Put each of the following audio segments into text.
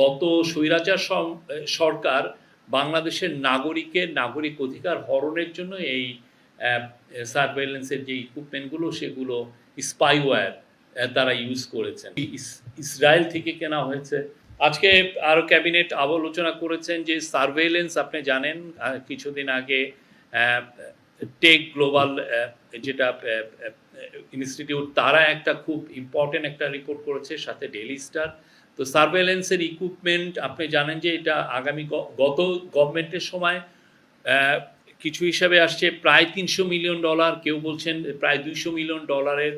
গত স্বৈরাচার সরকার বাংলাদেশের নাগরিকের নাগরিক অধিকার হরণের জন্য এই সার্ভেলেন্সের যে ইকুইপমেন্টগুলো সেগুলো স্পাইওয়্যার তারা ইউজ করেছেন। ইসরায়েল থেকে কেনা হয়েছে। আজকে আরও ক্যাবিনেট আলোচনা করেছেন যে সার্ভেলেন্স আপনি জানেন কিছুদিন আগে টেক গ্লোবাল যেটা ইনস্টিটিউট তারা একটা খুব ইম্পর্টেন্ট একটা রিপোর্ট করেছে, সাথে ডেলি স্টার তো সার্ভেলেন্সের ইকুইপমেন্ট আপনি জানেন যে এটা আগামী গত গভর্নমেন্টের সময় কিছু হিসাবে আসছে, প্রায় তিনশো মিলিয়ন ডলার, কেউ বলছেন প্রায় দুইশো মিলিয়ন ডলারের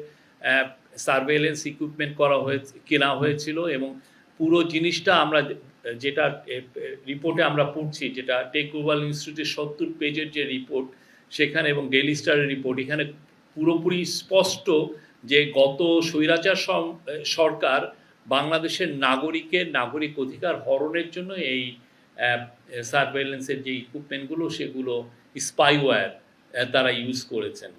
সার্ভেলেন্স ইকুইপমেন্ট করা হয়েছে, কেনা হয়েছিল এবং পুরো জিনিসটা আমরা যেটা রিপোর্টে আমরা পড়ছি, যেটা টেক গ্লোবাল ইনস্টিটিউটের সত্তর পেজের যে রিপোর্ট সেখানে এবং ডেলি স্টারের রিপোর্ট এখানে পুরোপুরি স্পষ্ট যে গত স্বৈরাচার সরকার বাংলাদেশের নাগরিকের নাগরিক অধিকার হরণের জন্য এই সার্ভেলেন্সের যে ইকুইপমেন্টগুলো সেগুলো স্পাইওয়্যার তারা ইউজ করেছেন।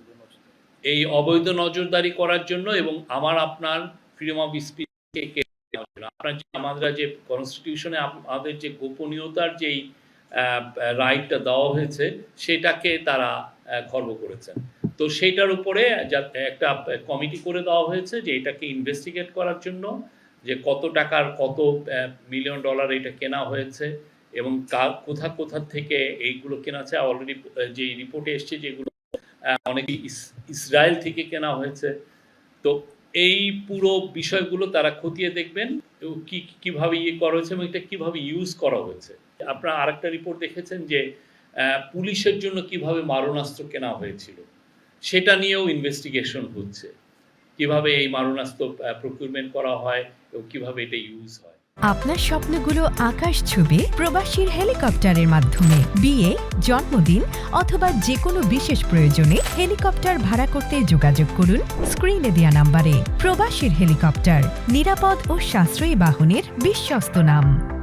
এই অবৈধ নজরদারি করার জন্য এবং আমার, আপনার ফ্রিডম অফ স্পিচকে আপনার যে, আমাদের যে কনস্টিটিউশনে আমাদের যে গোপনীয়তার যেই রাইটটা দেওয়া হয়েছে, সেটাকে তারা খর্ব করেছেন। তো সেইটার উপরে একটা কমিটি করে দেওয়া হয়েছে যে এটাকে ইনভেস্টিগেট করার জন্য যে কত টাকার কত মিলিয়ন ডলার এটা কেনা হয়েছে এবং কার, কোথা কোথা থেকে এইগুলো কেনা আছে অলরেডি যে রিপোর্টে এসছে যেগুলো অনেকে ইসরায়েল থেকে কেনা হয়েছে। তো এই পুরো বিষয়গুলো তারা খতিয়ে দেখবেন কি, কীভাবে ইয়ে করা হয়েছে এবং এটা কীভাবে ইউজ করা হয়েছে। আপনারা আরেকটা রিপোর্ট দেখেছেন যে পুলিশের জন্য কীভাবে মারণাস্ত্র কেনা হয়েছিল, সেটা নিয়েও ইনভেস্টিগেশন হচ্ছে। কীভাবে এই মারণাস্ত্র প্রকিউরমেন্ট করা হয় এবং কীভাবে এটা ইউজ হয়? আপনার স্বপ্নগুলো আকাশ ছবি প্রবাসীর হেলিকপ্টারের মাধ্যমে। বিয়ে, জন্মদিন অথবা যে কোনো বিশেষ প্রয়োজনে হেলিকপ্টার ভাড়া করতে যোগাযোগ করুন স্ক্রিনে দেওয়া নাম্বারে। প্রবাসীর হেলিকপ্টার, নিরাপদ ও সাশ্রয়ী বাহনের বিশ্বস্ত নাম।